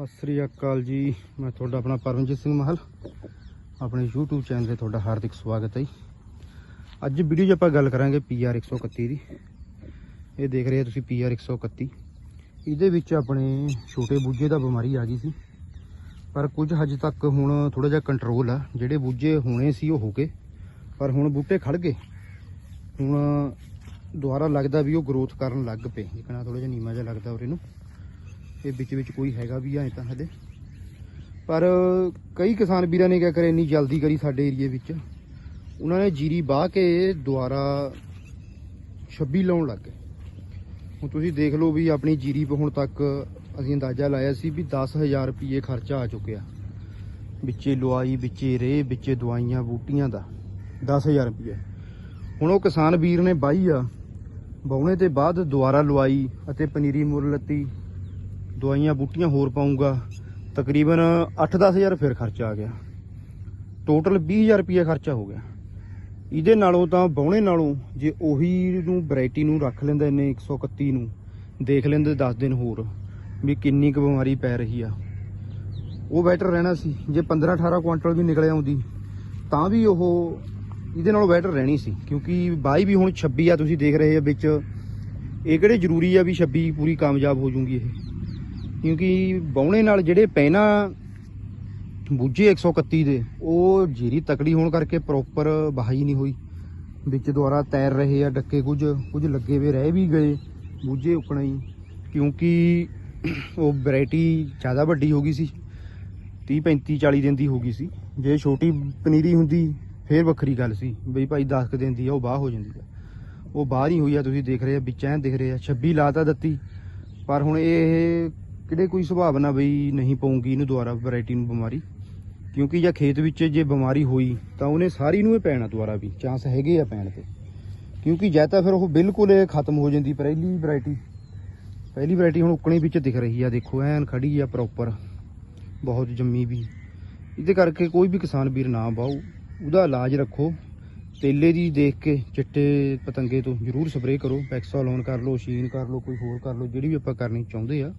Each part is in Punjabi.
ਸਤਿ ਸ੍ਰੀ ਅਕਾਲ ਜੀ। ਮੈਂ ਤੁਹਾਡਾ ਆਪਣਾ ਪਰਮਜੀਤ ਸਿੰਘ ਮਹਲ, ਆਪਣੇ YouTube ਚੈਨਲ ਤੇ ਤੁਹਾਡਾ ਹਾਰਦਿਕ ਸਵਾਗਤ ਹੈ ਜੀ। ਅੱਜ ਵੀਡੀਓ 'ਚ ਆਪਾਂ ਗੱਲ ਕਰਾਂਗੇ PR 131 ਦੀ। ਇਹ ਦੇਖ ਰਹੇ ਹੋ ਤੁਸੀਂ PR 131 ਇਹਦੇ ਵਿੱਚ ਆਪਣੇ ਛੋਟੇ ਬੂਝੇ ਦਾ ਬਿਮਾਰੀ ਆ ਗਈ ਸੀ। ਪਰ ਕੁਝ ਹਜੇ ਤੱਕ ਹੁਣ ਥੋੜਾ ਜਿਹਾ ਕੰਟਰੋਲ ਆ। ਜਿਹੜੇ ਬੂਝੇ ਹੋਣੇ ਸੀ ਉਹ ਹੋ ਗਏ। ਪਰ ਹੁਣ ਬੂਟੇ ਖੜ ਗਏ। ਹੁਣ ਦੁਬਾਰਾ ਲੱਗਦਾ ਵੀ ਉਹ ਗਰੋਥ ਕਰਨ ਲੱਗ ਪਏ। ਜਿਕਣਾ ਥੋੜਾ ਜਿਹਾ ਨੀਮਾ ਜਿਹਾ ਲੱਗਦਾ ਉਰੇ ਨੂੰ। ਇਹ ਵਿੱਚ ਵਿੱਚ ਕੋਈ ਹੈਗਾ ਵੀ ਐ ਤਾਂ ਹਲੇ। ਪਰ ਕਈ ਕਿਸਾਨ ਵੀਰਾਂ ਨੇ ਕਿਆ ਕਰੇ, ਇੰਨੀ ਜਲਦੀ ਕਰੀ ਸਾਡੇ ਏਰੀਏ ਵਿੱਚ। ਉਹਨਾਂ ਨੇ ਜੀਰੀ ਬਾਹ ਕੇ ਦੁਆਰਾ 26 ਲਾਉਣ ਲੱਗ ਗਏ। ਹੁਣ ਤੁਸੀਂ ਦੇਖ ਲਓ ਵੀ ਆਪਣੀ ਜੀਰੀ ਹੁਣ ਤੱਕ ਅਸੀਂ ਅੰਦਾਜ਼ਾ ਲਾਇਆ ਸੀ ਵੀ 10000 ਰੁਪਏ ਖਰਚਾ ਆ ਚੁੱਕਿਆ। ਵਿੱਚੇ ਲੁਆਈ, ਵਿੱਚੇ ਰੇ ਵਿੱਚੇ ਦਵਾਈਆਂ, ਬੂਟੀਆਂ ਦਾ 10000 ਰੁਪਏ ਹੁਣ ਉਹ ਕਿਸਾਨ ਵੀਰ ਨੇ ਬਾਈ ਆ ਬਾਉਣੇ ਤੇ ਬਾਅਦ ਦੁਆਰਾ ਲੁਆਈ ਅਤੇ ਪਨੀਰੀ ਮੁੱਲ ਲੱਤੀ। ਦਵਾਈਆਂ ਬੂਟੀਆਂ ਹੋਰ ਪਾਉਂਗਾ, ਤਕਰੀਬਨ 8-10000 ਫਿਰ ਖਰਚਾ ਆ ਗਿਆ। ਟੋਟਲ 20000 ਰੁਪਏ ਖਰਚਾ ਹੋ ਗਿਆ। ਇਹਦੇ ਨਾਲੋਂ ਤਾਂ ਬਾਉਣੇ ਨਾਲੋਂ ਜੇ ਉਹੀ ਨੂੰ ਵੈਰਾਈਟੀ ਨੂੰ ਰੱਖ ਲੈਂਦਾ ਇਹਨੇ 131 ਨੂੰ, ਦੇਖ ਲੈਂਦੇ 10 ਦਿਨ ਹੋਰ ਵੀ ਕਿੰਨੀ ਕੁ ਬਿਮਾਰੀ ਪੈ ਰਹੀ ਆ। ਉਹ ਬੈਟਰ ਰਹਿਣਾ ਸੀ, ਜੇ 15-18 ਕੁਆਂਟਲ ਵੀ ਨਿਕਲ ਆਉਂਦੀ, ਤਾਂ ਵੀ ਉਹ ਇਹਦੇ ਨਾਲੋਂ ਬੈਟਰ ਰਹਿਣੀ ਸੀ, ਕਿਉਂਕਿ ਬਾਈ ਵੀ ਹੁਣ 26 ਆ, ਤੁਸੀਂ ਦੇਖ ਰਹੇ ਆ ਵਿੱਚ। ਇਹ ਕਿਹੜੇ ਜ਼ਰੂਰੀ ਆ ਵੀ 26 ਪੂਰੀ ਕਾਮਯਾਬ ਹੋ ਜੂਗੀ ਇਹ? ਕਿਉਂਕਿ ਬਾਉਣੇ ਨਾਲ ਜਿਹੜੇ ਪਹਿਨਾ ਬੂਝੇ 131 ਦੇ, ਉਹ ਜੀਰੀ ਤਕੜੀ ਹੋਣ ਕਰਕੇ ਪ੍ਰੋਪਰ ਬਹਾਈ ਨਹੀਂ ਹੋਈ। ਵਿੱਚ ਦੁਆਰਾ ਤੈਰ ਰਹੇ ਆ ਡੱਕੇ ਕੁਝ ਕੁਝ ਲੱਗੇ ਵੇ ਰਹਿ ਵੀ ਗਏ, ਬੂਝੇ ਉਕਣਾ ਹੀ। ਕਿਉਂਕਿ ਉਹ ਵੈਰਾਈਟੀ ਜ਼ਿਆਦਾ ਵੱਡੀ ਹੋ ਗਈ ਸੀ 30 35 40 ਦਿਨ ਦੀ ਹੋ ਗਈ ਸੀ। ਜੇ ਛੋਟੀ ਪਨੀਰੀ ਹੁੰਦੀ, ਫੇਰ ਵੱਖਰੀ ਗੱਲ ਸੀ, ਬਈ ਭਾਈ 10 ਕੁ ਦਿਨ ਦੀ ਆ, ਉਹ ਬਾਹ ਹੋ ਜਾਂਦੀ ਆ। ਉਹ ਬਾਹਰ ਹੀ ਹੋਈ ਆ, ਤੁਸੀਂ ਦੇਖ ਰਹੇ ਆ, ਵਿੱਚ ਐਂ ਦਿਖ ਰਹੇ ਆ 26 ਲਾਤਾ ਦਿੱਤੀ। ਪਰ ਹੁਣ ਇਹ ਕਿਹੜੇ ਕੋਈ ਸੁਭਾਵਨਾ ਬਈ ਨਹੀਂ ਪਊਗੀ ਇਹਨੂੰ ਦੁਬਾਰਾ ਵੈਰਾਈਟੀ ਨੂੰ ਬਿਮਾਰੀ? ਕਿਉਂਕਿ ਜਾਂ ਖੇਤ ਵਿੱਚ ਜੇ ਬਿਮਾਰੀ ਹੋਈ ਤਾਂ ਉਹਨੇ ਸਾਰੀ ਨੂੰ ਹੀ ਪੈਣਾ ਦੁਬਾਰਾ ਵੀ ਚਾਂਸ ਹੈਗੇ ਆ ਪੈਣ ਤੇ। ਕਿਉਂਕਿ ਜਾਂ ਤਾਂ ਫਿਰ ਉਹ ਬਿਲਕੁਲ ਖਤਮ ਹੋ ਜਾਂਦੀ ਪਹਿਲੀ ਵੈਰਾਈਟੀ ਪਹਿਲੀ ਵੈਰਾਈਟੀ ਹੁਣ ਉੱਕਣੀ ਵਿੱਚ ਦਿਖ ਰਹੀ ਆ, ਦੇਖੋ, ਐਨ ਖੜੀ ਆ ਪ੍ਰੋਪਰ ਬਹੁਤ ਜੰਮੀ ਵੀ। ਇਹਦੇ ਕਰਕੇ ਕੋਈ ਵੀ ਕਿਸਾਨ ਵੀਰ ਨਾ ਬਾਓ ਉਹਦਾ ਇਲਾਜ ਰੱਖੋ। ਤੇਲੇ ਦੀ ਦੇਖ ਕੇ ਚਿੱਟੇ ਪਤੰਗੇ ਤੋਂ ਜ਼ਰੂਰ ਸਪਰੇਅ ਕਰੋ ਪੈਕਸਾਲੋਨ ਕਰ ਲਓ ਸ਼ੀਨ ਕਰ ਲਓ, ਕੋਈ ਹੋਰ ਕਰ ਲਓ, ਜਿਹੜੀ ਵੀ ਆਪਾਂ ਕਰਨੀ ਚਾਹੁੰਦੇ ਆ।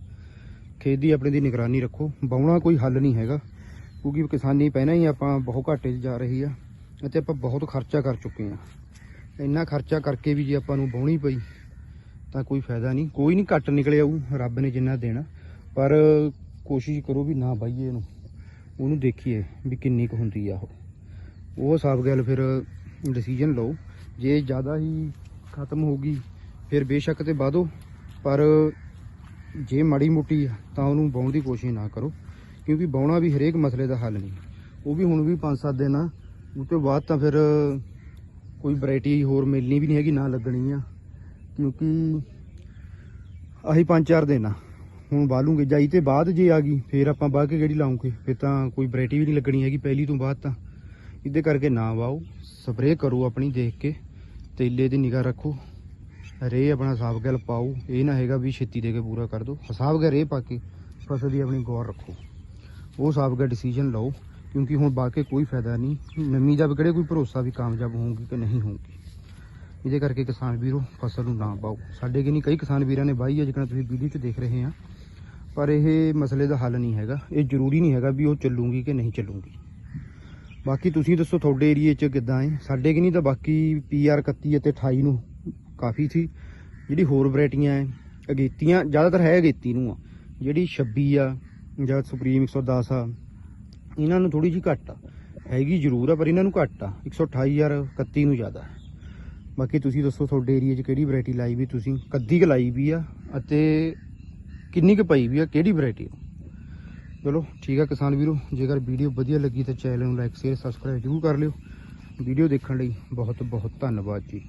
ਖੇਤ ਦੀ ਆਪਣੇ ਦੀ ਨਿਗਰਾਨੀ ਰੱਖੋ। ਬਾਉਣਾ ਕੋਈ ਹੱਲ ਨਹੀਂ ਹੈਗਾ, ਕਿਉਂਕਿ ਕਿਸਾਨੀ ਪਹਿਲਾਂ ਹੀ ਆਪਾਂ ਬਹੁਤ ਘਾਟੇ 'ਚ ਜਾ ਰਹੀ ਆ ਅਤੇ ਆਪਾਂ ਬਹੁਤ ਖਰਚਾ ਕਰ ਚੁੱਕੇ ਆ। ਇੰਨਾ ਖਰਚਾ ਕਰਕੇ ਵੀ ਜੇ ਆਪਾਂ ਨੂੰ ਬਾਉਣੀ ਪਈ, ਤਾਂ ਕੋਈ ਫਾਇਦਾ ਨਹੀਂ। ਕੋਈ ਨਹੀਂ ਘੱਟ ਨਿਕਲੇ ਆਊ ਰੱਬ ਨੇ ਜਿੰਨਾ ਦੇਣਾ। ਪਰ ਕੋਸ਼ਿਸ਼ ਕਰੋ ਵੀ ਨਾ ਬਾਈਏ ਇਹਨੂੰ। ਉਹਨੂੰ ਦੇਖੀਏ ਵੀ ਕਿੰਨੀ ਕੁ ਹੁੰਦੀ ਆ ਉਹ। ਉਹ ਹਿਸਾਬ ਗੱਲ ਫਿਰ ਡਿਸੀਜਨ ਲਓ। ਜੇ ਜ਼ਿਆਦਾ ਹੀ ਖਤਮ ਹੋ ਗਈ, ਫਿਰ ਬੇਸ਼ੱਕ ਤੇ ਵਾਧੋ। ਪਰ ਜੇ ਮਾੜੀ ਮੋਟੀ ਆ, ਤਾਂ ਉਹਨੂੰ ਬਾਉਣ ਦੀ ਕੋਸ਼ਿਸ਼ ਨਾ ਕਰੋ, ਕਿਉਂਕਿ ਬਾਉਣਾ ਵੀ ਹਰੇਕ ਮਸਲੇ ਦਾ ਹੱਲ ਨਹੀਂ। ਉਹ ਵੀ ਹੁਣ ਵੀ 5-7 ਦਿਨ ਆ ਉਹ ਤੋਂ ਬਾਅਦ ਤਾਂ ਫਿਰ ਕੋਈ ਵੈਰਾਈਟੀ ਹੋਰ ਮਿਲਣੀ ਵੀ ਨਹੀਂ ਹੈਗੀ, ਨਾ ਲੱਗਣੀ ਆ, ਕਿਉਂਕਿ ਆਹੀ 5-4 ਦਿਨ ਆ। ਹੁਣ ਬਾਲੂਗੇ, ਜਾਈ ਤੇ ਬਾਅਦ ਜੇ ਆ ਗਈ, ਫਿਰ ਆਪਾਂ ਬਾਹ ਕੇ ਕਿਹੜੀ ਲਾਉਂਗੇ? ਫਿਰ ਤਾਂ ਕੋਈ ਵੈਰਾਈਟੀ ਵੀ ਨਹੀਂ ਲੱਗਣੀ ਹੈਗੀ ਪਹਿਲੀ ਤੋਂ ਬਾਅਦ ਤਾਂ। ਇਹਦੇ ਕਰਕੇ ਨਾ ਵਾਓ ਸਪਰੇਅ ਕਰੋ ਆਪਣੀ ਦੇਖ ਕੇ, ਤੇਲੇ ਦੀ ਨਿਗਾਹ ਰੱਖੋ। ਰੇ ਆਪਣਾ ਹਿਸਾਬ ਗੱਲ ਪਾਓ ਇਹ ਨਾ ਹੈਗਾ ਵੀ ਛੇਤੀ ਦੇ ਕੇ ਪੂਰਾ ਕਰ ਦੋ। ਹਿਸਾਬ ਗੱਲ ਰੇ ਪਾ ਕੇ ਫਸਲ ਦੀ ਆਪਣੀ ਗੌਰ ਰੱਖੋ। ਉਹ ਹਿਸਾਬ ਦਾ ਡਿਸੀਜਨ ਲਓ, ਕਿਉਂਕਿ ਹੁਣ ਬਾਕੀ ਕੋਈ ਫਾਇਦਾ ਨਹੀਂ। ਨਮੀ ਦਾ ਕਿਹੜੇ ਕੋਈ ਭਰੋਸਾ ਵੀ ਕਾਮਯਾਬ ਹੋਊਗੀ ਕਿ ਨਹੀਂ ਹੋਊਗੀ। ਇਹਦੇ ਕਰਕੇ ਕਿਸਾਨ ਵੀਰੋ, ਫਸਲ ਨੂੰ ਨਾ ਪਾਓ। ਸਾਡੇ ਕਿ ਨਹੀਂ ਕਈ ਕਿਸਾਨ ਵੀਰਾਂ ਨੇ ਬਾਈ ਅੱਜ ਜਿਕਣਾ ਤੁਸੀਂ ਵੀਡੀਓ 'ਚ ਦੇਖ ਰਹੇ ਆ। ਪਰ ਇਹ ਮਸਲੇ ਦਾ ਹੱਲ ਨਹੀਂ ਹੈਗਾ। ਇਹ ਜ਼ਰੂਰੀ ਨਹੀਂ ਹੈਗਾ ਵੀ ਉਹ ਚੱਲੂਗੀ ਕਿ ਨਹੀਂ ਚੱਲੂਗੀ। ਬਾਕੀ ਤੁਸੀਂ ਦੱਸੋ ਤੁਹਾਡੇ ਏਰੀਏ 'ਚ ਕਿੱਦਾਂ ਹੈ? ਸਾਡੇ ਕਿ ਨਹੀਂ ਤਾਂ ਬਾਕੀ ਪੀਆਰ 31 ਅਤੇ 28 ਨੂੰ ਕਾਫੀ ਸੀ। ਜਿਹੜੀ ਹੋਰ ਵੈਰਾਈਟੀਆਂ ਹੈ, ਅਗੇਤੀਆਂ, ਜ਼ਿਆਦਾਤਰ ਹੈ ਅਗੇਤੀ ਨੂੰ ਆ। ਜਿਹੜੀ 26 ਆ, ਜਾਂ ਸੁਪਰੀਮ 110 ਆ, ਇਹਨਾਂ ਨੂੰ ਥੋੜੀ ਜਿਹੀ ਘੱਟ ਆ। ਹੈਗੀ ਜ਼ਰੂਰ ਆ, ਪਰ ਇਹਨਾਂ ਨੂੰ ਘੱਟ ਆ। 128 ਯਾਰ 31 ਨੂੰ ਜ਼ਿਆਦਾ ਬਾਕੀ ਤੁਸੀਂ ਦੱਸੋ ਤੁਹਾਡੇ ਏਰੀਏ 'ਚ ਕਿਹੜੀ ਵੈਰਾਈਟੀ ਲਾਈ ਵੀ ਤੁਸੀਂ? ਕੱਦੀ ਕੁ ਲਾਈ ਵੀ ਆ ਅਤੇ ਕਿੰਨੀ ਕੁ ਪਈ ਵੀ ਆ? ਕਿਹੜੀ ਵੈਰਾਈਟੀ ਚਲੋ, ਠੀਕ ਆ ਕਿਸਾਨ ਵੀਰੋ, ਜੇਕਰ ਵੀਡੀਓ ਵਧੀਆ ਲੱਗੀ ਤਾਂ ਚੈਨਲ ਨੂੰ ਲਾਈਕ ਸ਼ੇਅਰ ਸਬਸਕ੍ਰਾਈਬ ਜ਼ਰੂਰ ਕਰ ਲਿਓ। ਵੀਡੀਓ ਦੇਖਣ ਲਈ ਬਹੁਤ ਬਹੁਤ ਧੰਨਵਾਦ ਜੀ।